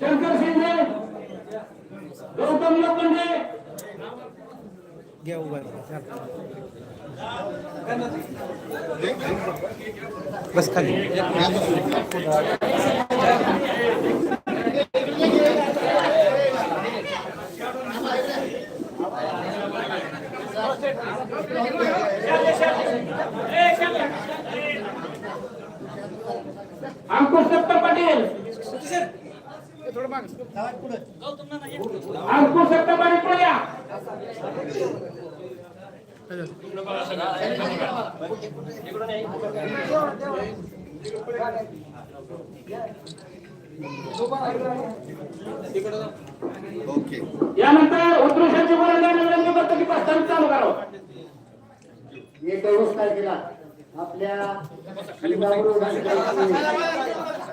शंकर शिंदे गौतम लोखंडे. घ्या उभा बस खाली. दत्त पाटील पुढे या. यानंतर उद्देशाची गोलंदाजी विनंती करतो की प्रस्तावित चालू करावं एकवीस तारखेला आपल्या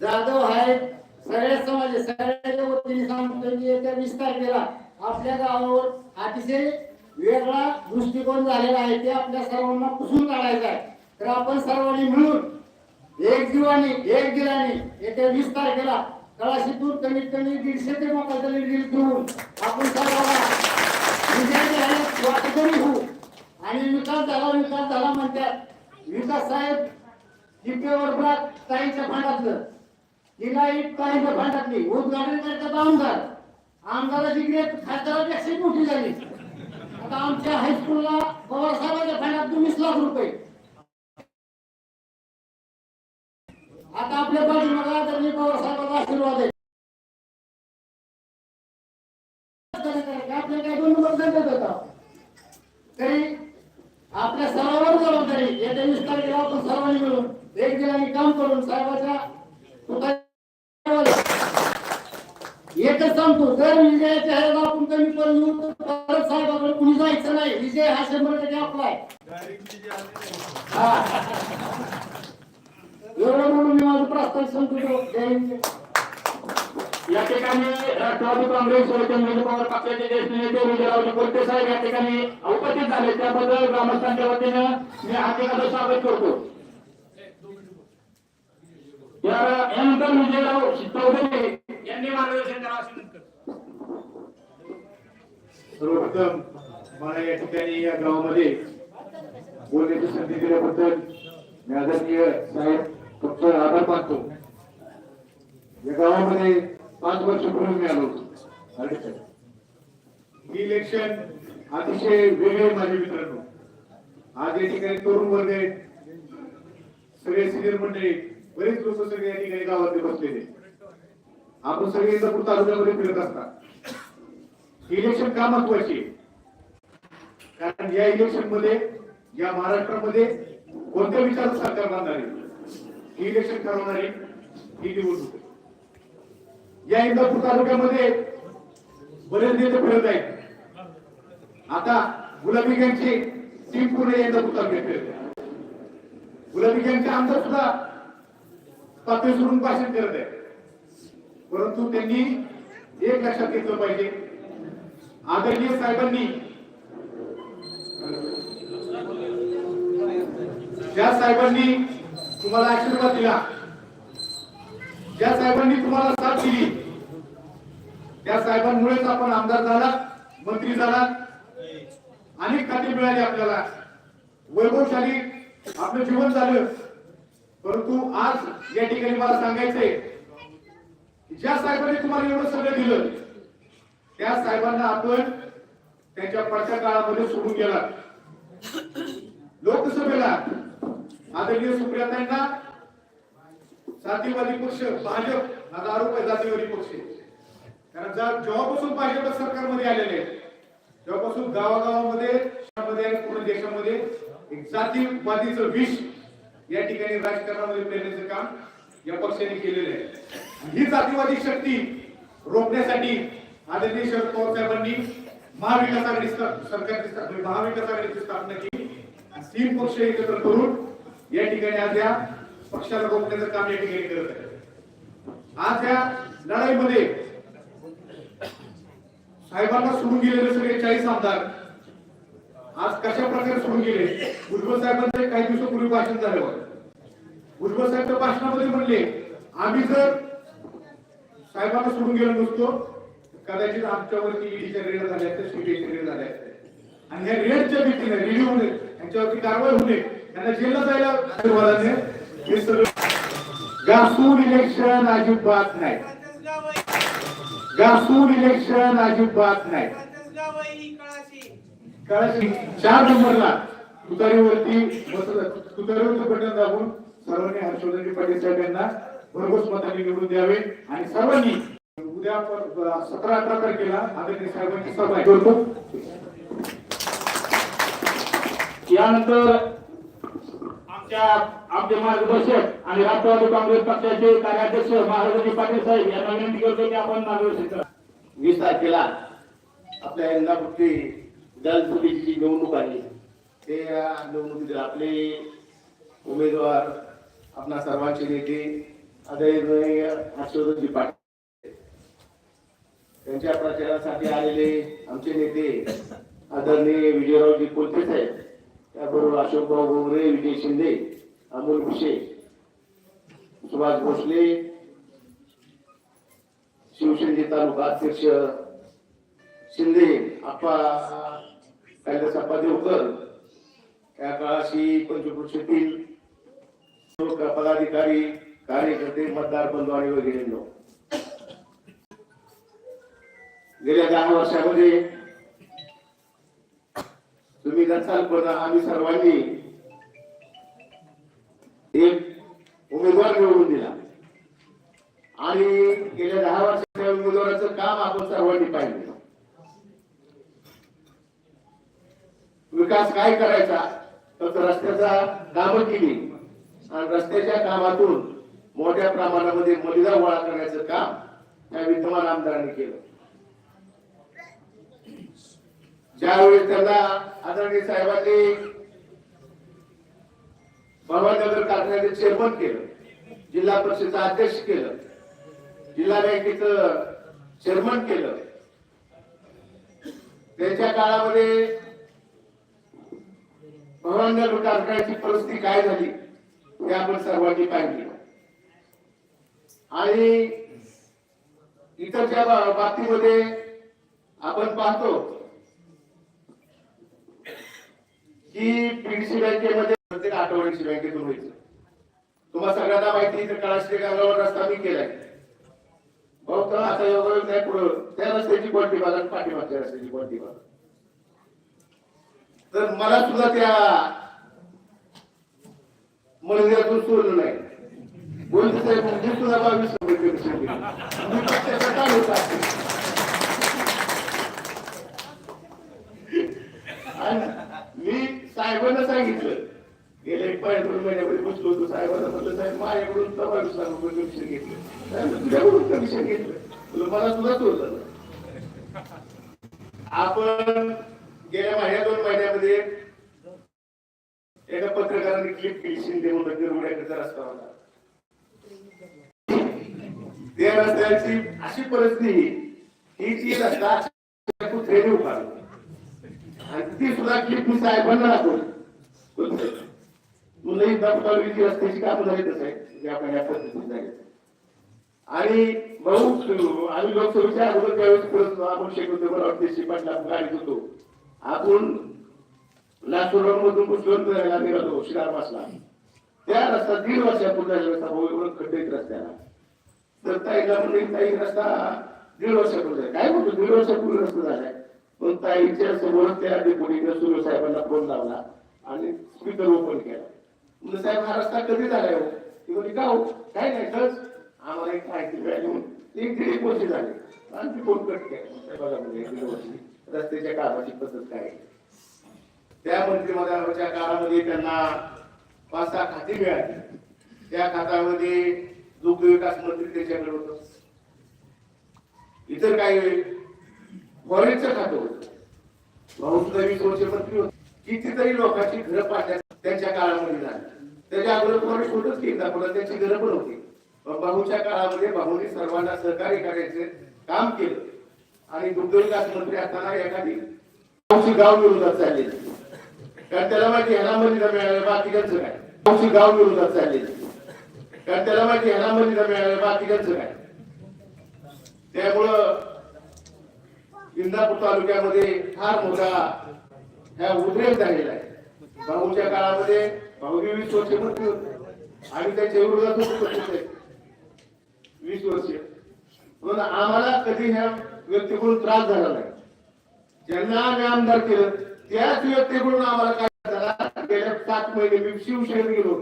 जाधव आहेत. सगळ्या समाज सगळ्याच्या वतीने सांगतो की येत्या वीस तारखेला आपल्या गावावर अतिशय वेगळा दृष्टिकोन झालेला आहे. ते आपल्या सर्वांना पुसून काढायचा आहे. तर आपण सर्वांनी मिळून एक जीवानी एक दिलानी येत्या वीस तारखेला तळाशीतून कमीत कमी दीडशे ते मकाचा लीड घेऊन आपण सर्वांना विजयाचे होऊ. आणि विकास झाला विकास झाला म्हणतात. विकास साहेब टिपेवर ताईच्या फांडातलं तिला एक ताईच्या फंडातली उद्घाटन करतात आमदार. आमदाराची ग्रेड खासदारापेक्षाही मोठी झाली. आता आमच्या हायस्कूलला पवार साहेबांच्या फंडात वीस लाख रुपये. आता आपल्या पाठीमागा तर मी पवार साहेबांचा आशीर्वाद आहे. आपल्या काही दोन नंबर देत होता. तरी आपल्या सर्वांवर जबाबदारी येत्या वीस तारखेला आपण सर्वांनी मिळून एक दिलाने काम करून साहेबाच्या पुतळ्यावर एकच सांगतो जर विजयाच्या ह्याला आपण कमी पडलो तर परत साहेबाकडे कुणी जायचं नाही. विजय हा शंभर टक्के आपला आहे. एवढं म्हणून मी माझं प्रस्ताव सांगतो जय हिंद. या ठिकाणी राष्ट्रवादी काँग्रेस शरदचंद्र पवार पक्षाचे ज्येष्ठ नेते विजयरावजी कोलते साहेब या ठिकाणी उपस्थित झाले. त्याबद्दल ग्रामस्थांच्या वतीनं मी हार्दिकाचं स्वागत करतो. यानंतर विजयराव चौधरी यांनी मार्गदर्शन करावं सर्वप्रथम मला या ठिकाणी या गावामध्ये बोलण्याची संधी दिल्याबद्दल मी आदरणीय साहेब फक्त आभार मानतो. या गावामध्ये पाच वर्षपूर्वी मी आलो होतो. ही इलेक्शन अतिशय वेगळे माझे मित्रांनो. आज या ठिकाणी तरुण वर्ग सगळे सिनियर मंडळी बरेच लोक सगळे या ठिकाणी गावामध्ये बसलेले आपण सगळे इंदापूर तालुक्यामध्ये फिरत असतात. इलेक्शन का महत्त्वाचे? कारण या इलेक्शनमध्ये या महाराष्ट्रामध्ये कोणत्या विचार सरकार बांधणार आहे? इलेक्शन ठरवणारी ही निवडणूक या इंदापूर तालुक्यामध्ये बरेच नेते फिरत आहेत. आता गुलाबी गँगची टीम पुणे इंदापूर तालुक्यात फिरत आहे. गुलाबी गँगचे आमदार सुद्धा पातळी सोडून भाषण करत आहे परंतु त्यांनी एक लक्षात घेतलं पाहिजे आदरणीय साहेबांनी ज्या साहेबांनी तुम्हाला आशीर्वाद दिला ज्या साहेबांनी तुम्हाला साथ दिली त्या साहेबांमुळेच आपण आमदार झाला मंत्री झाला अनेक खाती मिळाली आपल्याला. वैभवशाली आपलं जीवन झालं. परंतु आज या ठिकाणी मला सांगायचंय ज्या साहेबांनी तुम्हाला एवढं सगळं दिलं त्या साहेबांना आपण त्यांच्या पडत्या काळामध्ये सोडून गेला लोकसभेला आदरणीय सुप्रियाताईंना जातीवादी पक्ष भाजप हा आरोप आहे जातीवादी पक्ष. कारण जर जेव्हापासून भाजप सरकारमध्ये आलेले आहे तेव्हापासून गावागावामध्ये शहरामध्ये आणि पूर्ण देशामध्ये एक जातीवादीचं विष या ठिकाणी राजकारणामध्ये पेरण्याचं काम या पक्षाने केलेलं आहे. ही जातीवादी शक्ती रोखण्यासाठी आदरणीय शरद पवार साहेबांनी महाविकास आघाडी सरकारची म्हणजे महाविकास आघाडीची स्थापना केली. तीन पक्ष एकत्र करून या ठिकाणी आज या पक्षाला रोखण्याचं काम या ठिकाणी करत आहे आज या लढाईमध्ये साहेबांना सोडून गेलेले सगळे चाळीस आमदार आज कशा प्रकारे सोडून गेले? भुजबळ साहेबांचं काही दिवसापूर्वी भाषण झालं होतं. भुजबळ साहेबच्या भाषणामध्ये म्हणले आम्ही जर साहेबांना सोडून गेलो नसतो कदाचित आमच्यावरती ईडीच्या रेड झाल्या असत्या सीबीआयच्या रेड झाल्या असत्या आणि ह्या रेडच्या भीतीने रेडी होऊ नये यांच्यावरती कारवाई होऊ नये त्यांना जेलला जायला आशीर्वादाने हे सगळं गासून इलेक्शन अजिबात नाही. गासून इलेक्शन अजिबात नाही. कळाशी चार नंबरला तुतारीवरती तुतारीवरचं बटन दाबून सर्वांनी हर्षवर्धन पाटील साहेब यांना भरघोस मतांनी निवडून द्यावे आणि सर्वांनी उद्या सतरा अठरा तारखेला आदरणीय साहेबांची सभा करतो यानंतर आमच्या आमचे मार्गदर्शक आणि राष्ट्रवादी काँग्रेस पक्षाचे कार्याध्यक्ष महाराजांनी पाटील साहेब यांना विनंती करतो की आपण मार्गदर्शन करा. वीस तारखेला आपल्या यंदापुरती विधानसभेची जी निवडणूक आहे ते निवडणुकीत आपले उमेदवार आपणा सर्वांचे नेते आदरणीय हर्षवर्धनजी पाटील त्यांच्या प्रचारासाठी आलेले आमचे नेते आदरणीय विजयरावजी कोलते साहेब त्याबरोबर अशोक भाऊ विजय शिंदे अमोल भुसे सुभाष भोसले शिवसेनेचे तालुका अध्यक्ष शिंदे आप्पा कैलास आप्पा देवकर या काळाशी पंचकृषीतील पदाधिकारी कार्यकर्ते मतदार बंधू आणि वगैरे गेल्या दहा वर्षामध्ये तुम्ही नसाल पण आम्ही सर्वांनी एक उमेदवार निवडून दिला. आणि गेल्या दहा वर्षाच्या उमेदवाराचं काम आपण सर्वांनी पाहिलं विकास काय करायचा? तर रस्त्याचा काम केली. आणि रस्त्याच्या कामातून मोठ्या प्रमाणामध्ये मलिदा गोळा करण्याचं काम त्या विद्यमान आमदारांनी केलं. ज्यावेळेस त्यांना आदरणीय साहेबांनी भवानगर कारखान्याचे चेअरमन केलं जिल्हा परिषदेचं अध्यक्ष केलं जिल्हा बँकेचं चेअरमन केलं त्यांच्या काळामध्ये भवानगर कारखान्याची परिस्थिती काय झाली ते आपण सर्वांनी पाहिली. आणि इतरच्या बाबतीमध्ये आपण पाहतो की पीडीसी बँकेमध्ये प्रत्येक आठवड्याची बँकेतून व्हायचं तुम्हाला सगळ्यांना माहिती तर कळाशी गावावर रस्ता मी केलाय. भाऊ तर आता योगायोग नाही पुढं त्या रस्त्याची क्वालिटी बघा पाठीमागच्या रस्त्याची क्वालिटी बघा तर मला सुद्धा त्या मंदिरातून सोडलं नाही. बोलते साहेब मी सुद्धा बावीस होता? आणि साहेबांना सांगितलं. गेले पाच दोन महिन्यामध्ये बसलो होतो. साहेबांना म्हटलं साहेब माझ्याकडून तवा बावीस कमिशन घेतलं. साहेब, तुझ्याकडून कमिशन घेतलं. तुला मला सुद्धा झाला. आपण गेल्या महिन्या दोन महिन्यामध्ये एका पत्रकाराने क्लिप केली शिंदे म्हणून निरवड्याकडचा रस्ता होता त्या रस्त्याची अशी परिस्थिती ही ती रस्ता कुत्र्याने उभारला. ती सुद्धा क्लिप साहेबांना दाखवली तुलाही दबकावलीची रस्त्याची कामं झाली तसं आहे आपण या पद्धतीने झाले आणि भाऊ आम्ही लोकसभेच्या अगोदर त्यावेळेस परत आपण शेकडो मला वाटते शिपाटला गाडीत होतो. आपण लातूर रोड मधून पुष्कळ निघालो श्रीरामासला त्या रस्ता दीड वर्षापूर्वी झालेला रस्ता भाऊ एवढं खड्डे रस्त्याला. तर ताईला म्हणजे ताई रस्ता दीड वर्षापूर्वी काय म्हणतो दीड वर्षापूर्वी रस्ता झालाय? पण ताईच्या समोरच त्या डेप्युटीने सुरू साहेबांना फोन लावला आणि स्पीकर ओपन केला. म्हणजे साहेब हा रस्ता कधी झालाय हो? ती म्हणजे का हो? काय नाही खरंच आम्हाला एक माहिती मिळाली म्हणून. एक दीड एक वर्ष झाले. आणखी फोन कट केला. म्हणजे दीड वर्षी रस्त्याच्या कामाची पद्धत काय आहे. त्या मंत्रिमंडळाच्या काळामध्ये त्यांना पाच सहा खाती मिळाली. त्या खात्यामध्ये दुग्ध विकास मंत्री त्याच्याकडे होत. इतर काही फॉरेनचं खातं होतं. भाऊ वीस वर्ष मंत्री होते कितीतरी लोकांची घरं पाडण्यात त्यांच्या काळामध्ये झाली. त्याच्या अगोदर कोणी होतच की पण त्यांची घरं पण होती. पण भाऊच्या काळामध्ये भाऊनी सर्वांना सहकार्य करायचे काम केलं. आणि दुग्धविकास मंत्री असताना एखादी गावची गाव विरोधात चाललेली. कारण त्याला माहिती ह्याला मंदिर मिळालं बाकीच्यांचं काय? गावची गाव विरोधात चाललेली. कारण त्याला माहिती ह्याला मंदिर मिळालं बाकीच्यांचं काय? त्यामुळं इंदापूर तालुक्यामध्ये फार मोठा ह्या उद्रेक झालेला आहे. भाऊच्या काळामध्ये भाऊ वीस वर्ष मृत्यू होते. आणि त्यांच्या विरोधात वीस वर्ष. म्हणून आम्हाला कधी ह्या व्यक्तीकडून त्रास झाला नाही. ज्यांना आम्ही आमदार केलं त्याच व्यक्तीकडून आम्हाला काय झाला? गेल्या सात महिने मी शिवसेनेत गेलो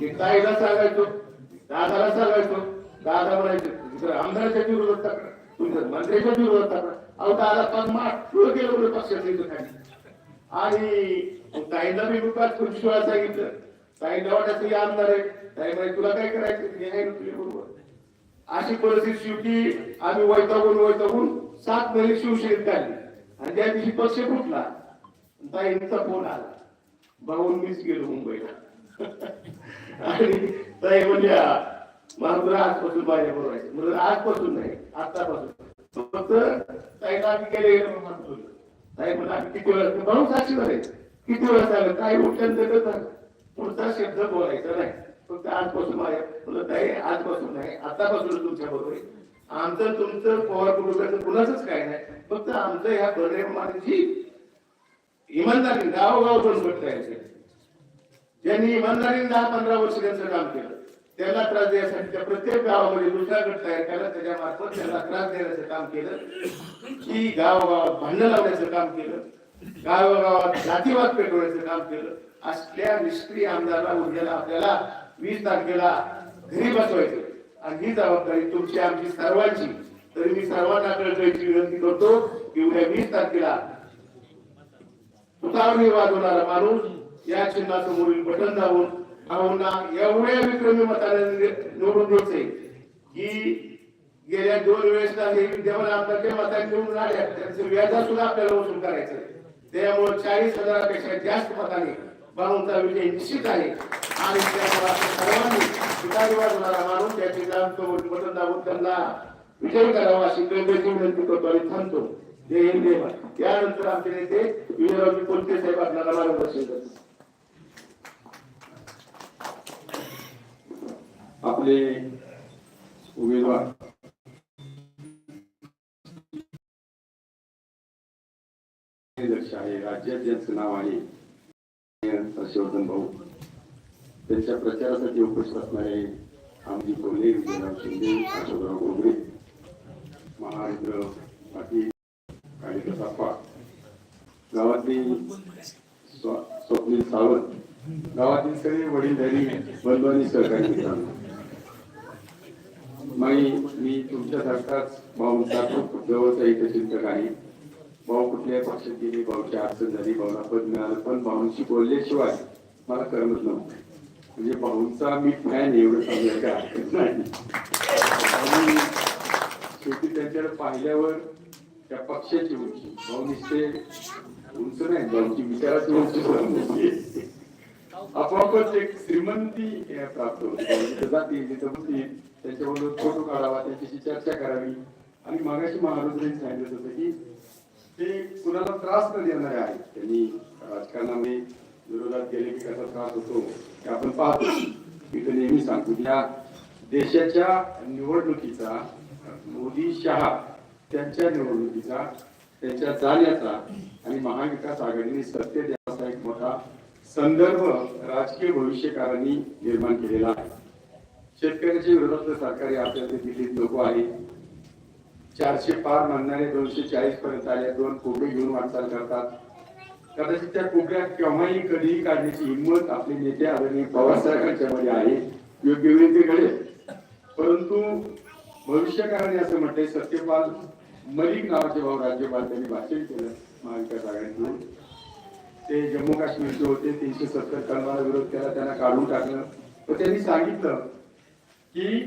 ते ताईला सांगायचो दादाला सांगायचो. दादा म्हणायचो आमदाराच्या विरोधात तुमच्या मंत्र्याच्या विरोधात टाकणार दादा पण माठ पुढे गेलो म्हणून पक्षाच्या इथं खाली आणि ताईला मी पाच खुर्ची वेळा सांगितलं. ताईला वाटायचं की आमदार आहे. ताई म्हणजे तुला काय करायचं? हे आहे तुझ्या बरोबर. अशी परिस्थिती शेवटी आम्ही वैतागून वैतागून सात महिने शिवसेनेत काढली. आणि त्या दिवशी पक्ष फुटला. ताईंचा फोन आला. भाऊन मीच गेलो मुंबईला. आणि ताई म्हणजे मला आजपासून माझ्या बरोबर म्हणजे आजपासून नाही आतापासून फक्त ताईला आम्ही गेले म्हणतो ताई म्हणजे आम्ही किती वेळा म्हणून साक्षी झाले. किती वेळा झालं काही उठल्यानंतर पुढचा शब्द बोलायचा नाही. फक्त आजपासून बोलत आहे ताई आजपासून नाही. आतापासून तुमच्या बरोबर आहे. आमचं तुमचं पवार कुटुंबाचं कुणाचंच काय नाही. फक्त आमचं ह्या बनेमाची इमानदारी गावोगाव पण भट राहायचे ज्यांनी इमानदारीने दहा पंधरा वर्ष त्यांचं काम केलं. त्यांना त्रास देण्यासाठी त्या प्रत्येक गावामध्ये दुसरा गट तयार केला त्याच्या मार्फत त्यांना त्रास देण्याचं काम केलं. की गावागावात भांडण लावण्याचं काम केलं गावागावात जातीवाद पेटवण्याचं काम केलं. असल्या निष्क्रिय आमदाराला उद्याला आपल्याला वीस तारखेला घरी बसवायचं. आणि ही जबाबदारी तुमची आमची सर्वांची. तरी मी सर्वांना कळकळीची विनंती करतो की उद्या वीस तारखेला तुतावणी वाजवणारा माणूस या चिन्हासमोरील बटन दाबून भाऊंना एवढ्या विक्रमी मताने निवडून द्यायचे. की गेल्या दोन वेळेस हे विद्यमान आमदारच्या मतांनी निवडून आल्या त्यांचं व्याजा सुद्धा आपल्याला वसूल करायचं त्यामुळे चाळीस हजारापेक्षा जास्त मताने भाऊंचा विजय निश्चित आहे. आणि त्यामुळे सर्वांनी तुतारी वाजवणारा माणूस त्या चिन्हासमोरील बटन दाबून त्यांना विजय करावा अशी गंभीर विनंती करतो आणि थांबतो. जय हिंद जय त्यानंतर आमचे नेते विजयरावजी कोलते साहेब आपल्याला मार्गदर्शन करतात आपले उमेदवार. आहे राज्यात ज्यांचं नाव आहे. हर्षवर्धन भाऊ. त्यांच्या प्रचारासाठी उपस्थित असणारे आमजी कोल्हे विजयराव शिंदे अशोकराव गोगरे महाराष्ट्र पाटील कालिदास अप्पा गावातली स्वप्नील सावंत. गावातील सगळे वडीलधारी बंधू आणि सहकारी मित्रांनो. मी मी तुमच्यासारखाच भाऊंचा खूप जवळचा इथे चिंतक आहे. भाऊ कुठल्याही पक्षात गेली भाऊची अडचण झाली भाऊला पद मिळालं पण भाऊंशी बोलल्याशिवाय मला करमत नव्हतं. म्हणजे भाऊंचा मी फॅन एवढं सांगायला काय हरकत नाही. आणि शेवटी त्यांच्याकडे पाहिल्यावर त्या पक्षाची उंची भाऊ निश्चय उंच नाही भाऊची विचाराची उंची आपोआपच एक श्रीमंती प्राप्त होते. जाती त्याच्याबरोबर फोटो काढावा त्याच्याशी चर्चा करावी. आणि मागाशी महाराजांनी सांगितलं होतं की ते कुणाला त्रास न देणारे आहेत. त्यांनी राजकारणामध्ये विरोधात गेले की कसा त्रास होतो हे आपण पाहतो. मी तर नेहमी सांगतो की या देशाच्या निवडणुकीचा मोदी शहा त्यांच्या निवडणुकीचा त्यांच्या जाण्याचा आणि महाविकास आघाडीने सत्य द्यावाचा एक मोठा संदर्भ राजकीय भविष्यकारांनी निर्माण केलेला आहे. शेतकऱ्याच्या विरोधातलं सरकारी आपल्याला दिल्लीत लोक आहे. चारशे पार म्हणणारे दोनशे चाळीस पर्यंत आले दोन कोबडे घेऊन वाटचाल करतात. कदाचित त्या कोबड्या केव्हाही कधीही काढण्याची हिंमत आपले नेते आदरणीय पवारसाहेबांच्या मध्ये आहे योग्य वेळी ते घडेल परंतु भविष्यकाराने असं म्हटलंय सत्यपाल मलिक नावाचे भाऊ राज्यपाल त्यांनी भाषण केलं महाविकास आघाडीतून. ते जम्मू काश्मीरचे होते तीनशे सत्तर कलमाला विरोध केला त्यांना काढून टाकलं. पण त्यांनी सांगितलं की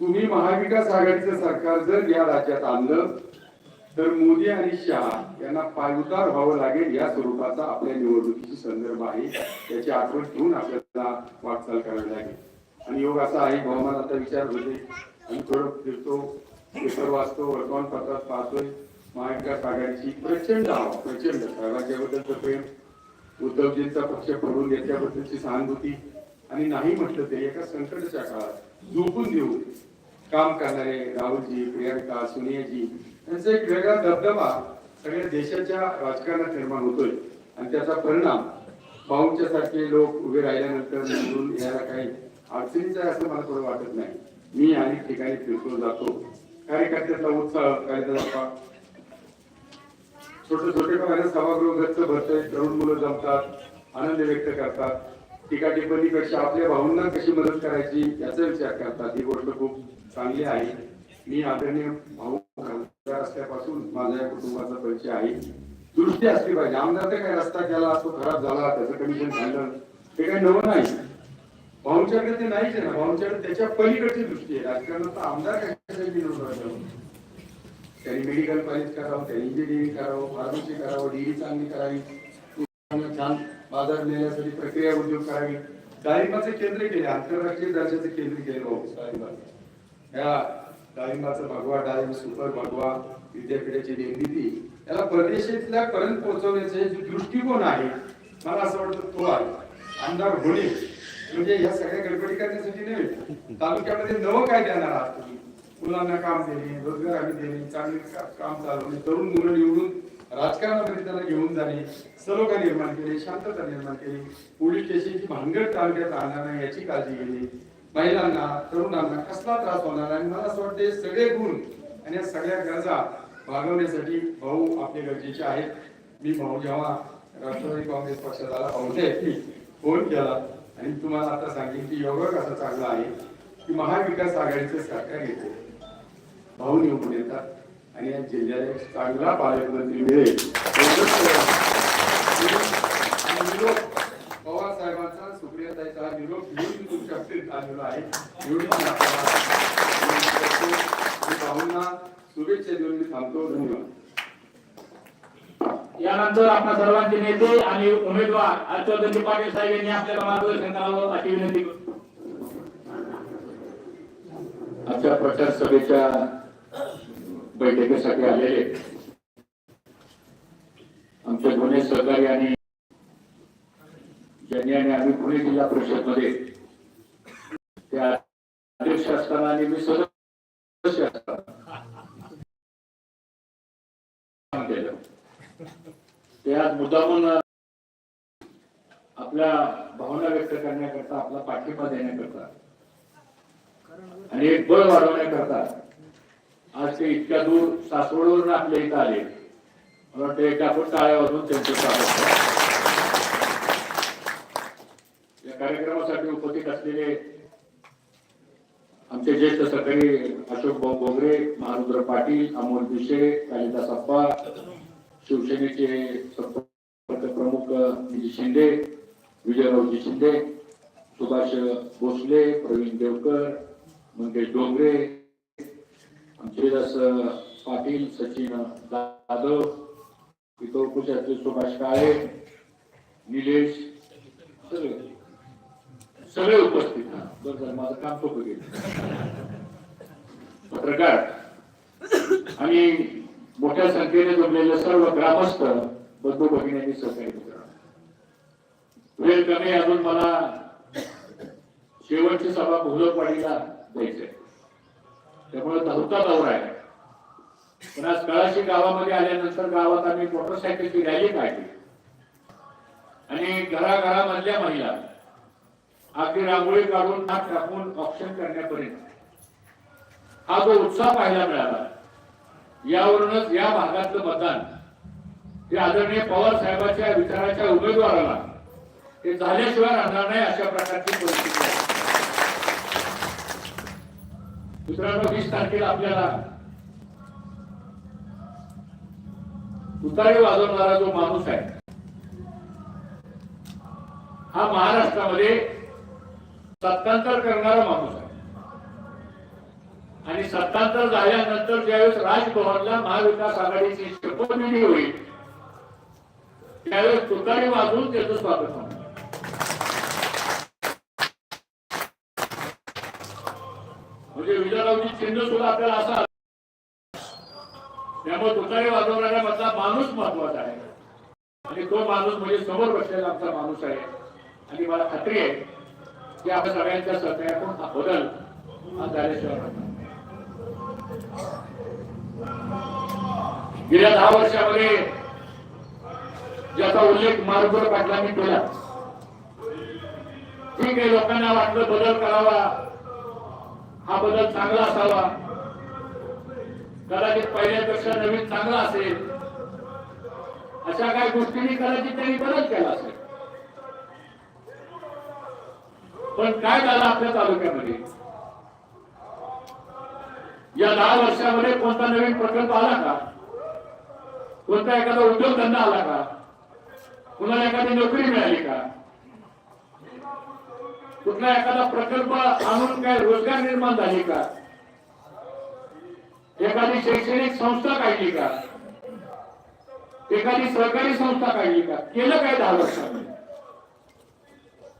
तुम्ही महाविकास आघाडीचं सरकार जर या राज्यात आणलं तर मोदी आणि शहा यांना पायउतार व्हावं लागेल या स्वरूपाचा आपल्या निवडणुकीची संदर्भ आहे. त्याची आठवण ठेवून आपल्याला वाटचाल करावी लागेल. आणि योग असा आहे हवामान आता विचार होते. आम्ही थोडं फिरतो पेपर वाचतो वर्तमानपत्रात पाहतोय. महाविकास आघाडीची प्रचंड हवा प्रचंड. साहेबांच्याबद्दलचं प्रेम उद्धवजींचा पक्ष पडून घेतल्याबद्दलची सहानुभूती आणि नाही म्हटलं तरी एका संकटाच्या काळात झोपून देऊन काम करणारे राहुलजी प्रियांका सोनियाजी यांचा एक वेगळा दबदबा सगळ्या देशाच्या राजकारणात निर्माण होतोय. आणि त्याचा परिणाम भाऊंच्या सारखे लोक उभे राहिल्यानंतर निवडून यायला काही अडचणीचा असं मला थोडं वाटत नाही. मी अनेक ठिकाणी फिरतो जातो. कार्यकर्त्याचा उत्साह कार्यकर्ता छोटे छोटे सभागृह गच्च भरतंय. तरुण मुलं जमतात आनंद व्यक्त करतात. टीका टिप्पणीपेक्षा आपल्या भाऊंना कशी मदत करायची याचा विचार करतात. ही गोष्ट खूप चांगली आहे. मी आदरणीय भाऊ खासदार असल्यापासून माझ्या कुटुंबाचा परिचय आहे. दृष्टी असली पाहिजे. आमदार तर काय रस्ता केला तो खराब झाला त्याचं कमिशन झालं ते काही नवं नाही. भाऊंच्याकडे ते नाहीच आहे ना. भाऊंच्याकडे त्याच्या पलीकडची दृष्टी आहे. राजकारणात आमदार कशासाठी त्यांनी मेडिकल कॉलेज करावं त्यांनी इंजिनिअरिंग करावं फार्मसी करावं डिग्री चांगली करावी. छान. बाजार नेण्यासाठी प्रक्रिया उद्योग करावी. डाळिंबाचे केंद्र केले आंतरराष्ट्रीय दर्जाचे केंद्र केले हो, डाळिंबाचे. या डाळिंबाचा भगवा डाळिंब सुपर भगवा विद्यापीठाची निर्मिती याला परदेशातल्या पर्यंत पोहोचवण्याचे जो दृष्टिकोन आहे मला असं वाटतं तो आहे. आमदार होणे म्हणजे या सगळ्या गडबडी करण्यासाठी नव्हे तालुक्यामध्ये नवं काय देणार आहात तुम्ही? मुलांना काम देणे रोजगार हमी देणे चांगले काम चालवणे तरुण मुलं निवडून राजकारणामध्ये त्याला घेऊन जाणे सलोखा निर्माण केले शांतता निर्माण केली पोलीस स्टेशनची भानगड तालुक्यात राहणार नाही याची काळजी घेणे. महिलांना तरुणांना कसला त्रास होणार आणि मला असं वाटतं सगळे गुण आणि या सगळ्या गरजा भागवण्यासाठी भाऊ आपले गरजेचे आहेत. मी भाऊ जेव्हा राष्ट्रवादी काँग्रेस पक्षाला आला फोन केला आणि तुम्हाला आता सांगेन की योग कसा चांगला आहे की महाविकास आघाडीचं सरकार येते. भाऊ निवडून येतात. आणि या जिल्ह्याला एक चांगला पालकमंत्री मिळेल पवार साहेबांचा सुप्रियाताईचा निरोप घेऊन मी तुमच्यापर्यंत आलेलो आहे. शुभेच्छा देऊन मी थांबतो. धन्यवाद. यानंतर आपल्या सर्वांचे नेते आणि उमेदवार हर्षवर्धनजी पाटील साहेब यांनी आपल्याला मार्गदर्शन करावं अशी विनंती करतो. आजच्या प्रचार सभेच्या बैठकीसाठी आलेले आमच्या दोन्ही सहकारी आणि ज्यांनी आणि आम्ही पुणे जिल्हा परिषदमध्ये त्या अध्यक्ष असताना आणि मी सदस्य असताना केलं. ते आज मुद्दामून आपल्या भावना व्यक्त करण्याकरता आपला पाठिंबा देण्याकरता आणि एक बळ वाढवण्याकरता आज ते इतक्या दूर सासवडवरून आपल्या इथं आले. मला वाटतं एक आपण टाळ्या वाजवून त्यांचं स्वागत या कार्यक्रमासाठी उपस्थित असलेले आमचे ज्येष्ठ सहकारी अशोक भाऊ बोगरे महारुद्र पाटील अमोल पिशे कालिदास अप्पा शिवसेनेचे संपर्क प्रमुख निधी शिंदे विजयरावजी शिंदे सुभाष भोसले प्रवीण देवकर मंगेश डोंगरे आमचे दास पाटील सचिन जाधव इतर कुशाचे सुभाष काळे निलेश सगळे सगळे उपस्थित बरं माझं काम सोपं गेलं पत्रकार आणि मोठ्या संख्येने जमलेले सर्व ग्रामस्थ बंधू भगिनींनी सहकार्य मित्र वेळ कमी अजून मला शेवटची सभा भुलकवाडीला आहे त्यामुळे धावता दौरा आहे. पण आज कळाशी गावामध्ये आल्यानंतर गावात आम्ही मोटरसायकलची रॅली काढली. आणि घराघरामधल्या महिला अगदी रांगोळी काढून हात टाकून ऑप्शन करण्यापर्यंत. हा जो उत्साह पाहायला मिळाला यावरूनच या भागातलं मतदान हे आदरणीय पवार साहेबांच्या विचाराच्या उमेदवाराला ते झाल्याशिवाय राहणार नाही अशा प्रकारची परिस्थिती आहे. मित्रांनो वीस तारखेला आपल्याला उतारे वाजवणारा जो माणूस आहे हा महाराष्ट्रामध्ये सत्तांतर करणारा माणूस आहे. आणि सत्तांतर झाल्यानंतर ज्यावेळेस राजभवनला महाविकास आघाडीची शपथविधी होईल त्यावेळेस तुतारी वाजवून त्याचं स्वागत होणार म्हणजे विजयरावची सुद्धा आपल्याला असा त्यामुळे तुतारी वाजवणाऱ्या मधला माणूस महत्त्वाचा आहे. आणि तो माणूस म्हणजे समोर बसलेला आमचा माणूस आहे. आणि मला खात्री आहे की आपण सगळ्यांच्या सहकार्यातून हा बदल हा झाल्याशिवाय गेल्या दहा वर्षामध्ये ज्याचा उल्लेख मारुबर पाटलांनी केला. ठीक आहे लोकांना वाटलं बदल करावा. हा बदल चांगला असावा. कदाचित पहिल्यापेक्षा नवीन चांगला असेल. अशा काही गोष्टींनी कदाचित त्यांनी बदल केला असेल. पण काय झालं आपल्या तालुक्यामध्ये? या दहा वर्षामध्ये कोणता नवीन प्रकल्प आला का? कोणता एखादा उद्योगधंदा आला का? कुणाला एखादी नोकरी मिळाली का? कुठला एखादा प्रकल्प आणून काय रोजगार निर्माण झाली का? एखादी शैक्षणिक संस्था काढली का? एखादी सहकारी संस्था काढली का? केलं काय दहा वर्षामध्ये?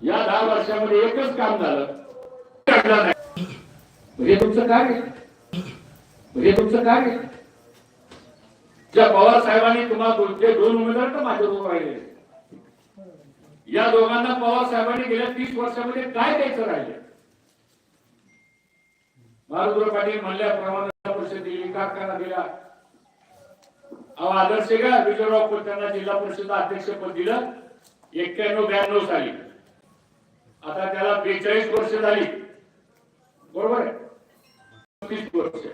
या दहा वर्षामध्ये एकच काम झालं. हे म्हणजे तुमचं कार्य. म्हणजे तुमचं कार्य. ज्या पवार साहेबांनी तुम्हाला दोन- दोन उमेदवार तर माझ्याबरोबर राहिले. या दोघांना पवार साहेबांनी गेल्या तीस वर्षामध्ये काय द्यायचं राहिले बाळगुरु पाटील म्हणल्याप्रमाणे परिषद दिली कारखाना दिला अहो आदर्श का? विजयराव कोलताना जिल्हा परिषद अध्यक्षपद दिलं. एक्क्याण्णव ब्याण्णव साली. आता त्याला बेचाळीस वर्ष झाली. बरोबर आहे? बत्तीस वर्ष.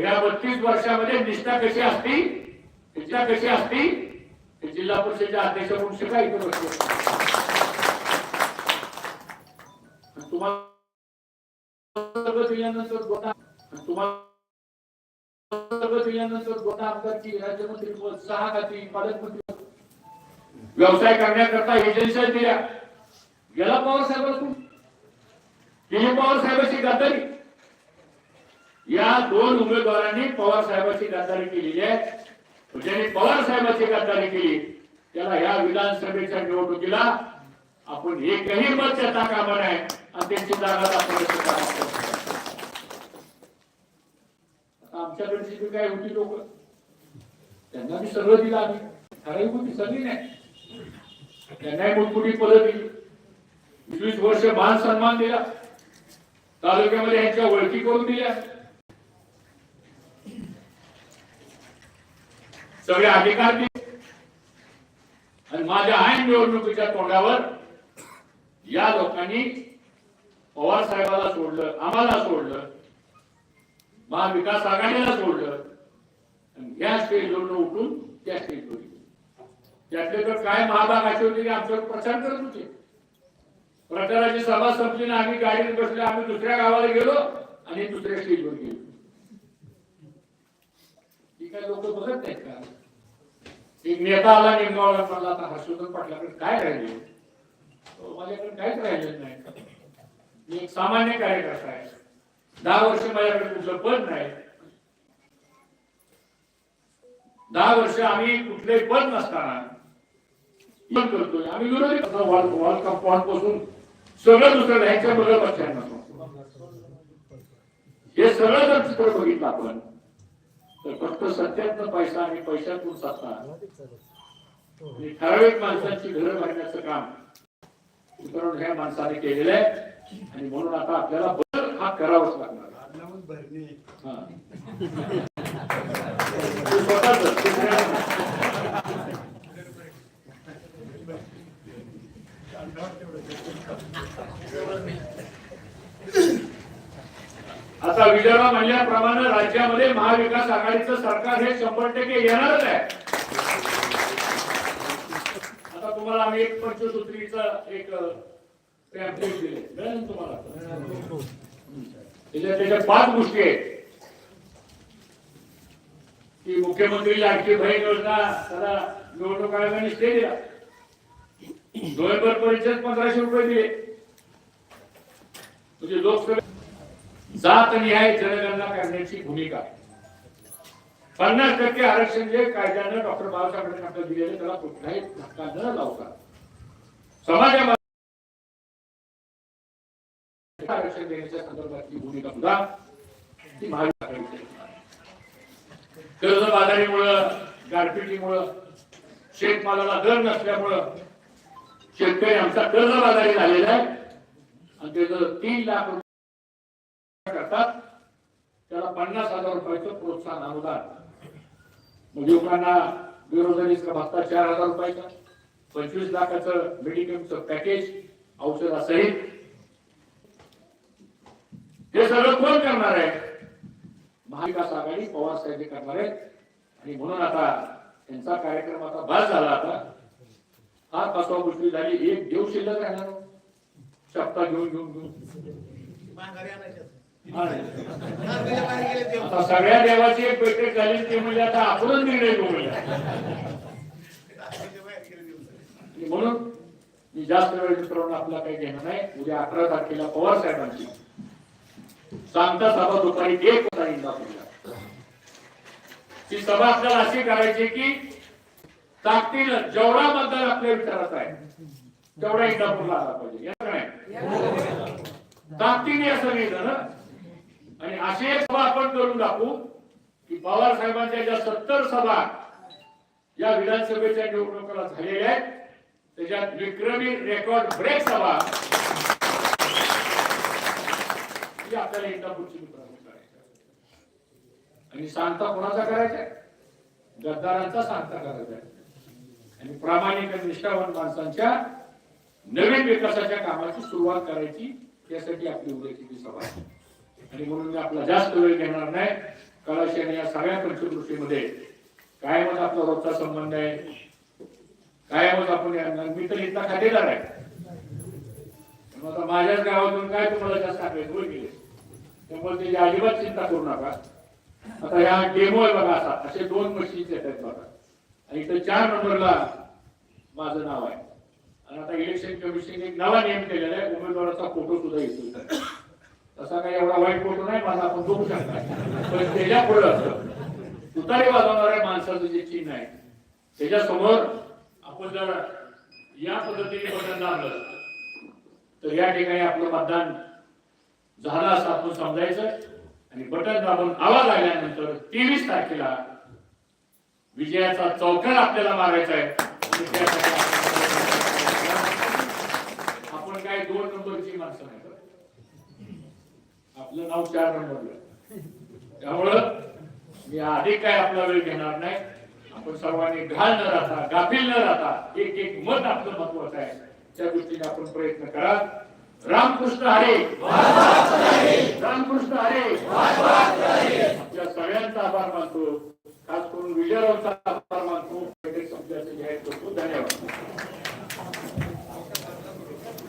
या बत्तीस वर्षामध्ये निष्ठा कशी असती? निष्ठा कशी असती? ते जिल्हा परिषदेच्या अध्यक्ष म्हणून शिका इथे बसले तुम्हाला दिल्यानंतर तुम्हाला दिल्यानंतर आमदारची राज्यमंत्री सहा खाती पालकमंत्री व्यवसाय करण्याकरता एजन्सी दिल्या गेला पवार साहेबांकडून? केली पवार साहेबांची गद्दारी. या दोन उमेदवारांनी पवार साहेबांची गद्दारी केलेली आहे. ज्यांनी पवार साहेबांची गद्दारी केली त्याला या विधानसभेच्या निवडणुकीला आपण एकही मत देता कामा नये आणि त्यांची जागा आता आमच्याकडची जी काय होती लोक? त्यांना मी सगळं दिलं आम्ही. ठराविक होती सगळी नाही. त्यांनाही मोठमोठी पदं दिली. वीस वर्ष मान सन्मान दिला. तालुक्यामध्ये यांच्या ओळखी करून दिल्या. सगळे अधिकार दिले. आणि माझ्या ऐन निवडणुकीच्या तोंडावर या लोकांनी पवार साहेबाला सोडलं आम्हाला सोडलं महाविकास आघाडीला सोडलं या स्टेजवरून उठून त्या स्टेजवर त्यातले तर काय महाभाग असे होते की आमच्यावर प्रचार करत होते. प्रचाराची सभा संपली ना आम्ही गाडीत बसले आम्ही दुसऱ्या गावाला गेलो आणि दुसऱ्या स्टेजवर गेलो. ही काय लोक बघत नाहीत का? नेता आला निमगावला म्हणला आता हर्षवर्धन पाटलाकडे काय राहिले? हो, माझ्याकडे काहीच राहिलेलं नाही. मी एक सामान्य कार्यकर्ता आहे. दहा वर्ष माझ्याकडे कुठलं पद नाही. दहा वर्ष आम्ही कुठले पद नसताना पण करतोय. आम्ही विरोधी वर्ल्ड कप कंपाऊंडपासून सगळं दुसरं ह्याच्या बरोबर लक्षात नसतो हे सगळं जर चित्र बघितलं आपण तर फक्त सत्यातनं पैसा आणि पैशातून सत्ता. आणि ठराविक माणसांची घरं भरण्याचं काम मित्रांनो ह्या माणसाने केलेलं आहे. आणि म्हणून आता आपल्याला बदल हा करावाच लागणार हा. ते स्वतःच, दुसऱ्याचं नाही. विदर्भ म्हणल्याप्रमाणे राज्यामध्ये महाविकास आघाडीचं सरकार हे शंभर टक्के येणारच आहे. आता तुम्हाला आम्ही एक पंचसूत्रीचा एक पॅम्पलेट दिले तुम्हाला? त्याच्या त्याच्या पाच गोष्टी आहेत. की मुख्यमंत्री लाडकी बहीण योजना त्याला निवडणूक आयोगाने स्टे दिला नोव्हेंबर परिषद पंधराशे रुपये दिले. म्हणजे लोकसभा जात निहाय जनगणना करण्याची भूमिका. पन्नास टक्के आरक्षण जे कायद्यानं डॉक्टर बाबासाहेब आंबेडकर दिलेले त्याला कुठलाही धक्का न लावता. समाजामध्ये आरक्षण देण्याच्या संदर्भातली भूमिका सुद्धा ती महाविकास कर्जबाजारीमुळं गारपिटीमुळं शेतमालाला दर नसल्यामुळं शेतकरी आमचा कर्जबाजारी झालेला आहे. आणि त्याचं तीन लाख रुपये त्याला पन्नास हजार रुपयाचं प्रोत्साहन अनुदान. म्हणजे मग युवकांना बेरोजगारीचा भत्ता चार हजार रुपयाचा पंचवीस लाखाचं मेडिकलचं पॅकेज औषधासहित. हे सगळं कोण करणार आहे? महाविकास आघाडी पवार साहेब करणार आहेत. आणि म्हणून आता त्यांचा कार्यक्रम आता बस झाला आता. फार पाचवा गोष्टी झाली. एक देव शिल्लक राहणार. हो. घेऊन घेऊन घेऊन. आता सगळ्या देवाची एक बैठक झाली ते म्हणजे आता आपणच निर्णय घेऊ म्हणून मी जास्त वेळ मित्रांनो आपला काही घेणं नाही. उद्या अकरा तारखेला पवार साहेबांची. सांगता सभा दुपारी एक वाजता इंदापूरला. ती सभा आपल्याला अशी करायची की ताकदीनं जेवढा मतदार आपल्या विचारात आहे तेवढा इंदापूरला आला पाहिजे. याचं ताकदीने असं नाही ना आणि अशी एक सभा आपण करून दाखवू की पवार साहेबांच्या ज्या सत्तर सभा या विधानसभेच्या निवडणुकीला झालेल्या आहेत त्याच्यात विक्रमी रेकॉर्ड ब्रेक सभा ही आपल्याला एकदा पुढची करायची आहे. आणि सांगता कोणाचा करायचा आहे? गद्दारांचा सांगता करायचा आहे. आणि प्रामाणिक आणि निष्ठावान माणसांच्या नवीन विकासाच्या कामाची सुरुवात करायची यासाठी आपली उद्याची सभा आहे. आणि म्हणून मी आपला जास्त वेळ घेणार नाही. कळाशी आणि या सगळ्या पंचकृषीमध्ये कायमच आपला रोजचा संबंध आहे. कायमच आपण मी तर इथला खातेदार आहे. मग आता माझ्याच गावातून काय तुम्हाला जास्त टाकायचं बोल गेले त्यामुळे त्याची अजिबात चिंता करू नका. आता ह्या डेमो आहे बघा असा. असे दोन मशीन्स येतात बघा. आणि इथं चार नंबरला माझं नाव आहे. आणि आता इलेक्शन कमिशन एक नवा नियम केलेला आहे. उमेदवाराचा फोटो सुद्धा येतो तसा काही एवढा वाईट फोटो नाही माझा आपण बघू शकता. पण त्याच्या पुढे असत उतारे वाजवणाऱ्या माणसाचं जे चिन्ह आहे त्याच्यासमोर आपण जर या पद्धतीने बटन दाबलं तर या ठिकाणी आपलं मतदान झालं असं आपण समजायचं. आणि बटन दाबून आवाज आल्यानंतर तेवीस तारखेला विजयाचा चौकार आपल्याला मारायचा आहे आणि त्यासाठी आपण- आपण काय दोन नंबरची माणसं नाही करत. आपलं नाव चार नंबरला. त्यामुळं मी आधी काय आपला वेळ घेणार नाही. आपण सर्वांनी घाल न राहता गाफील न राहता एक एक मत आपलं महत्वाचं आहे. त्या गोष्टीने आपण प्रयत्न करा. रामकृष्ण हरे. रामकृष्ण हरे. आपल्या सगळ्यांचा आभार मानतो. खास करून विजयरावचा आभार मानतो.